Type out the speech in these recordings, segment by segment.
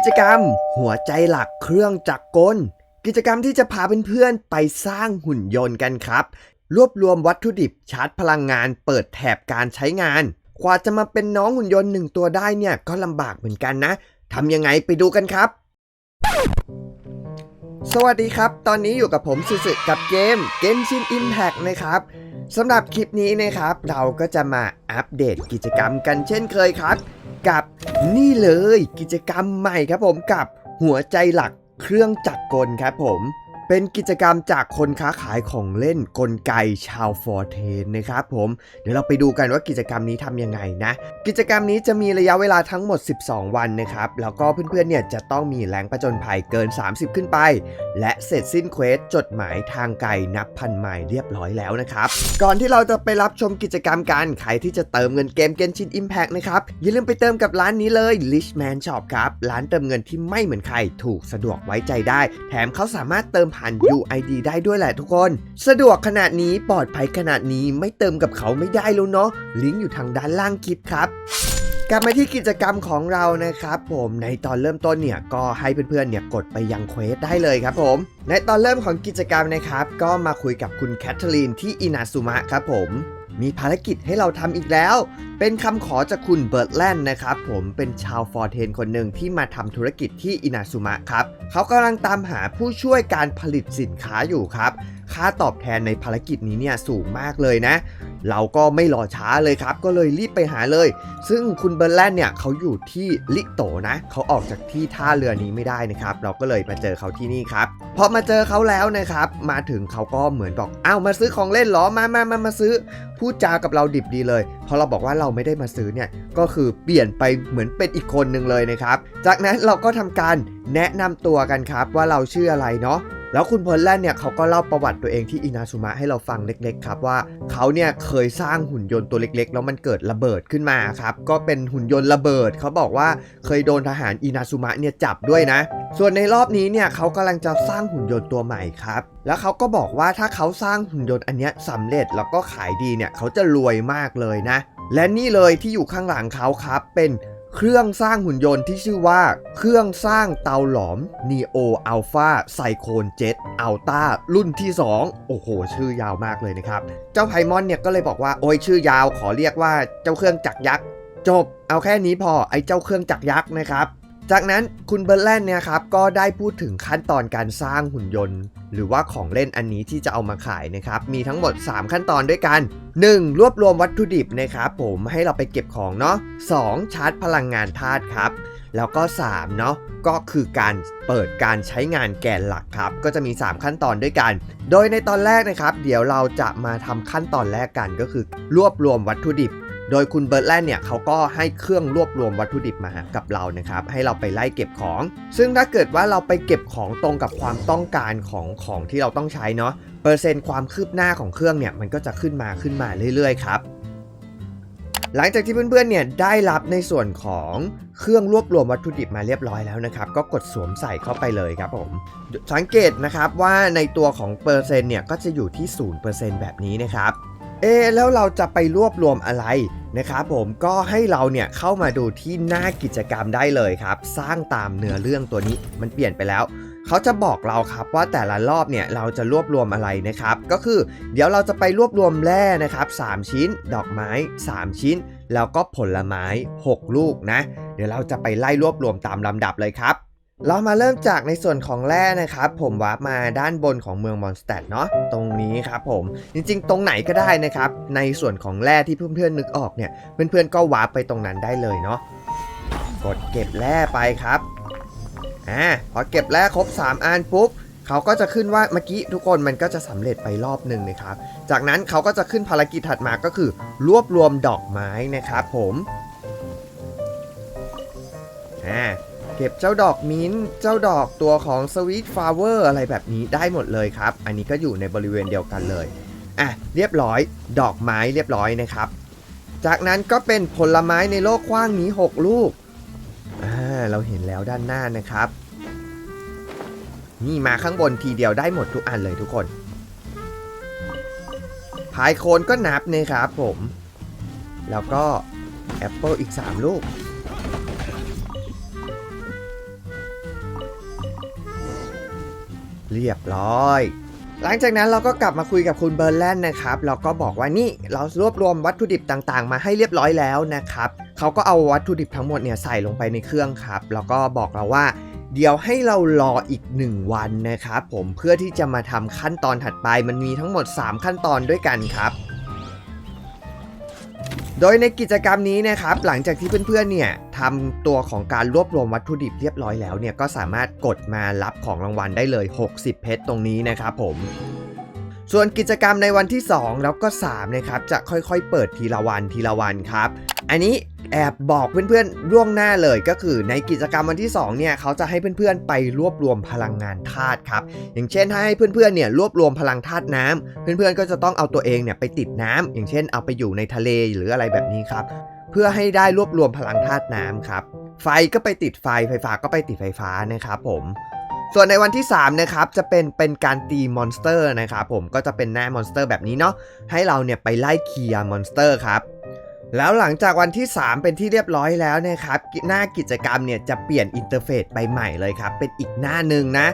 กิจกรรม หัวใจหลักเครื่องจักรกล กิจกรรมที่จะพาเพื่อนๆไปสร้างหุ่นยนต์กันครับ รวบรวมวัตถุดิบชาร์จพลังงานเปิดแถบการใช้งานกว่าจะมาเป็นน้องหุ่นยนต์หนึ่งตัวได้เนี่ยก็ลำบากเหมือนกันนะทำยังไงไปดูกันครับ สวัสดีครับ ตอนนี้อยู่กับผมสุสึกับเกม Genshin Impact นะครับสำหรับคลิปนี้นะครับ เราก็จะมาอัปเดตกิจกรรมกันเช่นเคยครับ กับนี่เลยกิจกรรมใหม่ครับผมกับหัวใจหลักเครื่องจักรกลครับผม เป็นกิจกรรมจากคนค้าขายของเล่นกลไกชาวฟอร์เทนนะครับผมเดี๋ยวเราไปดูกันว่ากิจกรรมนี้ทำยังไงนะ กิจกรรมนี้จะมีระยะเวลาทั้งหมด 12 วันนะครับแล้วก็เพื่อนๆเนี่ยจะต้องมีแรงประจนภัยเกิน 30 ขึ้นไป และเสร็จสิ้นเควสจดหมายทางไกลนับพันไมล์เรียบร้อยแล้วนะครับก่อนที่เราจะไปรับชมกิจกรรมกันใครที่จะเติมเงินเกม Genshin Impact นะครับอย่าลืมไปเติมกับร้านนี้เลย Lichman Shop ครับร้านเติมเงินที่ไม่เหมือนใครถูกสะดวกไว้ใจได้ แถมเขาสามารถเติมผ่าน UID ได้ด้วยแหละทุกคน สะดวกขนาดนี้ปลอดภัยขนาดนี้ไม่เติมกับเขาไม่ได้แล้วเนาะลิงก์อยู่ทางด้านล่างคลิปครับกลับมาที่กิจกรรมของเรานะครับผมในตอนเริ่มต้นเนี่ยก็ให้เพื่อนๆเนี่ยกดไปยังเควสได้เลยครับผมในตอนเริ่มของกิจกรรมนะครับ ก็มาคุยกับคุณแคทเธอรีนที่อินาซุมะครับผม มีภารกิจให้เราทำอีกแล้ว เป็นคำขอจากคุณเบิร์ตแลนด์นะครับผมเป็นชาวฟอร์เทนคนหนึ่งที่มาทำธุรกิจที่อินาซุมะครับ เขากำลังตามหาผู้ช่วยการผลิตสินค้าอยู่ครับ ค่าตอบแทนในภารกิจนี้เนี่ยสูงมากเลยนะ เราก็ไม่รอช้าเลยครับ ก็เลยรีบไปหาเลย ซึ่งคุณเบอร์แลนด์เนี่ยเขาอยู่ที่ลิโตนะ เขาออกจากที่ท่าเรือนี้ไม่ได้นะครับ เราก็เลยมาเจอเขาที่นี่ครับ พอมาเจอเขาแล้วนะครับ มาถึงเขาก็เหมือนบอกอ้าวมาซื้อของเล่นหรอ มามามามาซื้อ พูดจากับเราดิบดีเลย พอเราบอกว่าเราไม่ได้มาซื้อเนี่ย ก็คือเปลี่ยนไปเหมือนเป็นอีกคนหนึ่งเลยนะครับ จากนั้นเราก็ทำการแนะนำตัวกันครับว่าเราชื่ออะไรเนาะ แล้วคุณพลแลนเนี่ยเขาก็เล่าประวัติตัวเองที่อินาซุมะให้เราฟังเล็กๆครับว่าเขาเนี่ยเคยสร้างหุ่นยนต์ตัวเล็กๆ แล้วมันเกิดระเบิดขึ้นมาครับก็เป็นหุ่นยนต์ระเบิด เขาบอกว่าเคยโดนทหารอินาซุมะเนี่ยจับด้วยนะ ส่วนในรอบนี้เนี่ยเขากำลังจะสร้างหุ่นยนต์ตัวใหม่ครับแล้วเขาก็บอกว่าถ้าเขาสร้างหุ่นยนต์อันนี้สำเร็จแล้วก็ขายดีเนี่ยเขาจะรวยมากเลยนะ และนี่เลยที่อยู่ข้างหลังเขาครับเป็น เครื่องสร้างหุ่นยนต์ที่ชื่อว่า เครื่องสร้างเตาหลอม Neo Alpha Cyclone Jet Alta รุ่นที่ 2 โอ้โห ชื่อยาวมากเลยนะครับ เจ้าไพมอนเนี่ยก็เลยบอกว่า โอ้ยชื่อยาวขอเรียกว่าเจ้าเครื่องจักรยักษ์ จบ เอาแค่นี้พอไอ้เจ้าเครื่องจักรยักษ์นะครับ จากนั้นคุณเบอร์แลนด์เนี่ยครับก็ได้พูดถึงขั้นตอนการสร้างหุ่นยนต์ หรือว่าของเล่นอันนี้ที่จะเอามาขายนะครับ มีทั้งหมด 3 ขั้นตอนด้วยกัน 1. รวบรวมวัตถุดิบนะครับผมให้เราไปเก็บของเนาะ 2. ชาร์จพลังงานธาตุครับ แล้วก็ 3 เนาะก็คือการเปิดการใช้งานแกนหลักครับ ก็จะมี 3 ขั้นตอนด้วยกัน โดยในตอนแรกนะครับ เดี๋ยวเราจะมาทำขั้นตอนแรกกันก็คือ รวบรวมวัตถุดิบ โดยคุณเบิร์ตแลนด์เนี่ยเขาก็ให้เครื่องรวบรวมวัตถุดิบมากับเรานะครับให้เราไปไล่เก็บของ ซึ่งถ้าเกิดว่าเราไปเก็บของตรงกับความต้องการของของที่เราต้องใช้เนาะเปอร์เซ็นต์ความคืบหน้าของเครื่องเนี่ยมันก็จะขึ้นมาขึ้นมาเรื่อยๆครับหลังจากที่เพื่อนๆเนี่ยได้รับในส่วนของเครื่องรวบรวมวัตถุดิบมาเรียบร้อยแล้วนะครับ ก็กดสวมใส่เข้าไปเลยครับผม สังเกตนะครับว่าในตัวของเปอร์เซ็นต์เนี่ยก็จะอยู่ที่ 0%แบบนี้นะครับ เอแล้วเราจะไปรวบรวมอะไรนะครับผมก็ให้เราเนี่ยเข้ามาดูที่หน้ากิจกรรมได้เลยครับ สร้างตามเนื้อเรื่องตัวนี้มันเปลี่ยนไปแล้วเขาจะบอกเราครับว่าแต่ละรอบเนี่ยเราจะรวบรวมอะไรนะครับ ก็คือเดี๋ยวเราจะไปรวบรวมแร่นะครับ 3 ชิ้น ดอกไม้ 3 ชิ้น แล้วก็ผลไม้ 6 ลูกนะ เดี๋ยวเราจะไปไล่รวบรวมตามลำดับเลยครับ เรามาเริ่มจากในส่วนของแร่นะครับ ผมวาร์ปมาด้านบนของเมืองมอนสเตดเนาะตรงนี้ครับผมจริงๆ ตรงไหนก็ได้นะครับ ในส่วนของแร่ที่เพื่อนๆนึกออกเนี่ยเพื่อนๆก็วาร์ปไปตรงนั้นได้เลยเนาะกดเก็บแร่ไปครับอ่าพอเก็บแร่ครบ 3อันปุ๊บเขาก็จะขึ้นว่าเมื่อกี้ทุกคนมันก็จะสำเร็จไปรอบหนึ่งนะครับ จากนั้นเขาก็จะขึ้นภารกิจถัดมาก็คือ รวบรวมดอกไม้นะครับผมอ่า เก็บเจ้าดอกมิ้นเจ้าดอกตัวของสวีทฟลาเวอร์อะไรแบบนี้ได้หมดเลยครับ อันนี้ก็อยู่ในบริเวณเดียวกันเลยอะเรียบร้อย ดอกไม้เรียบร้อยนะครับ จากนั้นก็เป็นผลไม้ในโลกกว้างนี้ 6 ลูกอ่าเราเห็นแล้วด้านหน้านะครับ นี่มาข้างบนทีเดียวได้หมดทุกอันเลยทุกคนพายโคนก็นับนะครับผม แล้วก็แอปเปิลอีก 3 ลูก เรียบร้อย หลังจากนั้นเราก็กลับมาคุยกับคุณเบอร์แลนด์นะครับ เราก็บอกว่านี่เรารวบรวมวัตถุดิบต่างๆ มาให้เรียบร้อยแล้วนะครับเขาก็เอาวัตถุดิบทั้งหมดเนี่ยใส่ลงไปในเครื่องครับ แล้วก็บอกเราว่าเดี๋ยวให้เรารออีก 1 วันนะครับผมเพื่อที่จะมาทำขั้นตอนถัดไปมันมีทั้งหมด 3 ขั้นตอนด้วยกันครับ โดยในกิจกรรมนี้นะครับหลังจากที่เพื่อนๆเนี่ยทำตัวของการรวบรวมวัตถุดิบเรียบร้อยแล้วเนี่ยก็สามารถกดมารับของรางวัลได้เลย 60 เพชรตรงนี้นะครับผม ส่วนกิจกรรมในวันที่ 2 แล้วก็3นะครับจะค่อยๆ เปิดทีละวันทีละวันครับ อันนี้ แอบบอกเพื่อนๆล่วงหน้าเลยก็คือในกิจกรรมวันที่2เนี่ยเขาจะให้เพื่อนๆไปรวบรวมพลังงานธาตุครับ อย่างเช่นถ้าให้เพื่อนๆเนี่ยรวบรวมพลังธาตุน้ำเพื่อนๆก็จะต้องเอาตัวเองเนี่ยไปติดน้ำอย่างเช่นเอาไปอยู่ในทะเลหรืออะไรแบบนี้ครับ เพื่อให้ได้รวบรวมพลังธาตุน้ำครับ ไฟก็ไปติดไฟไฟฟ้าก็ไปติดไฟฟ้านะครับผมส่วนในวันที่ 3 นะครับ จะเป็นเป็นการตีมอนสเตอร์นะครับผมก็จะเป็นหน้ามอนสเตอร์แบบนี้เนาะให้เราเนี่ยไปไล่เคลียร์มอนสเตอร์ครับ แล้วหลังจากวันที่ 3 เป็นที่เรียบร้อยแล้วนะครับหน้ากิจกรรมเนี่ยจะเปลี่ยนอินเทอร์เฟซไปใหม่เลยครับ เป็นอีกหน้าหนึ่งนะ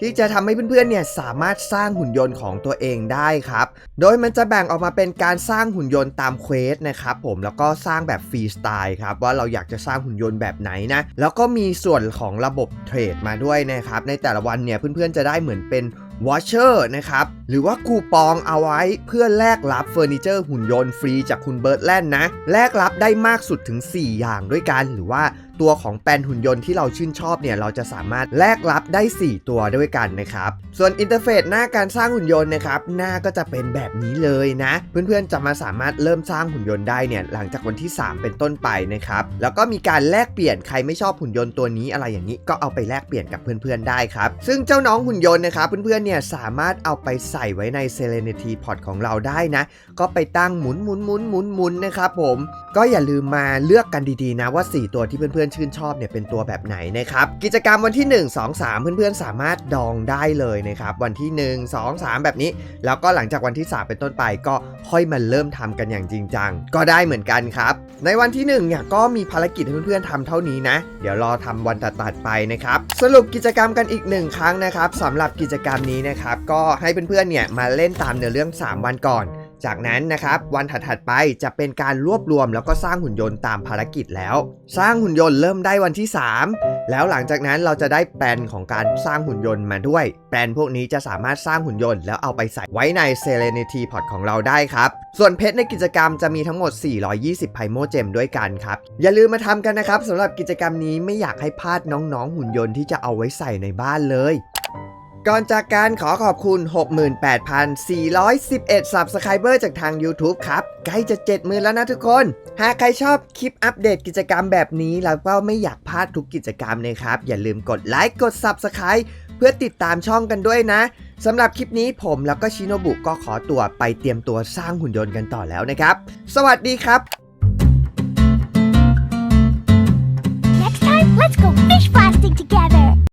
ที่จะทำให้เพื่อนๆเนี่ยสามารถสร้างหุ่นยนต์ของตัวเองได้ครับ โดยมันจะแบ่งออกมาเป็นการสร้างหุ่นยนต์ตามเควสนะครับผมแล้วก็สร้างแบบฟรีสไตล์ครับว่าเราอยากจะสร้างหุ่นยนต์แบบไหนนะแล้วก็มีส่วนของระบบเทรดมาด้วยนะครับในแต่ละวันเนี่ยเพื่อนๆจะได้เหมือนเป็น วอชเชอร์นะครับ หรือว่าคูปองเอาไว้เพื่อแลกรับเฟอร์นิเจอร์หุ่นยนต์ฟรีจากคุณเบิร์ตแลนด์นะ แลกรับได้มากสุดถึง 4 อย่างด้วยกัน หรือว่า ตัวของแปลนหุ่นยนต์ที่เราชื่นชอบเนี่ยเราจะสามารถแลกรับได้ 4 ตัวด้วยกันนะครับส่วนอินเทอร์เฟซหน้าการสร้างหุ่นยนต์นะครับหน้าก็จะเป็นแบบนี้เลยนะ เพื่อนๆจะมาสามารถเริ่มสร้างหุ่นยนต์ได้เนี่ยหลังจากวันที่ 3 เป็นต้นไปนะครับแล้วก็มีการแลกเปลี่ยนใครไม่ชอบหุ่นยนต์ตัวนี้อะไรอย่างนี้ก็เอาไปแลกเปลี่ยนกับเพื่อนๆได้ครับซึ่งเจ้าน้องหุ่นยนต์นะครับเพื่อนๆเนี่ยสามารถเอาไปใส่ไว้ใน Serenity Pod ของเราได้นะ ก็ไปตั้งหมุนหมุนหมุนหมุนหมุนนะครับผมก็อย่าลืมมาเลือกกันดีๆนะว่า 4 ตัวที่เพื่อนๆชื่นชอบเนี่ยเป็นตัวแบบไหนนะครับกิจกรรมวันที่ 1 2 3 เพื่อนๆ สามารถดองได้เลยนะครับวันที่ 1 2 3 แบบนี้ แล้วก็หลังจากวันที่ 3 เป็นต้นไปก็ค่อยมาเริ่มทำกันอย่างจริงจังก็ได้เหมือนกันครับ ในวันที่1เนี่ยก็มีภารกิจให้เพื่อนๆทำเท่านี้นะ เดี๋ยวรอทำวันตัดๆไปนะครับสรุปกิจกรรมกันอีกหนึ่งครั้งนะครับสำหรับกิจกรรมนี้นะครับก็ให้เพื่อนๆเนี่ยมาเล่นตามเนื้อเรื่อง 3 วันก่อน จากนั้นนะครับวันถัดๆไปจะเป็นการรวบรวมแล้วก็สร้างหุ่นยนต์ตามภารกิจแล้ว สร้างหุ่นยนต์เริ่มได้วันที่ 3 แล้วหลังจากนั้นเราจะได้แปลนของการสร้างหุ่นยนต์มาด้วย แปลนพวกนี้จะสามารถสร้างหุ่นยนต์แล้วเอาไปใส่ไว้ใน Serenity Pod ของเราได้ครับส่วนเพชรในกิจกรรมจะมีทั้งหมด 420 ไพโมเจมด้วยกันครับ อย่าลืมมาทำกันนะครับสำหรับกิจกรรมนี้ไม่อยากให้พลาดน้องๆหุ่นยนต์ที่จะเอาไว้ใส่ในบ้านเลย ก่อนจากการขอขอบคุณ 68,411 Subscriber จากทาง YouTube ครับ ใกล้จะ 70,000 แล้วนะทุกคน หากใครชอบคลิปอัปเดตกิจกรรมแบบนี้ แล้วก็ไม่อยากพลาดทุกกิจกรรมนะครับ อย่าลืมกดไลค์กด Subscribe เพื่อติดตามช่องกันด้วยนะสำหรับคลิปนี้ผมแล้วก็ชิโนบุก็ขอตัวไปเตรียมตัวสร้างหุ่นยนต์กันต่อแล้วนะครับ สวัสดีครับ Next time, let's go fish blasting together.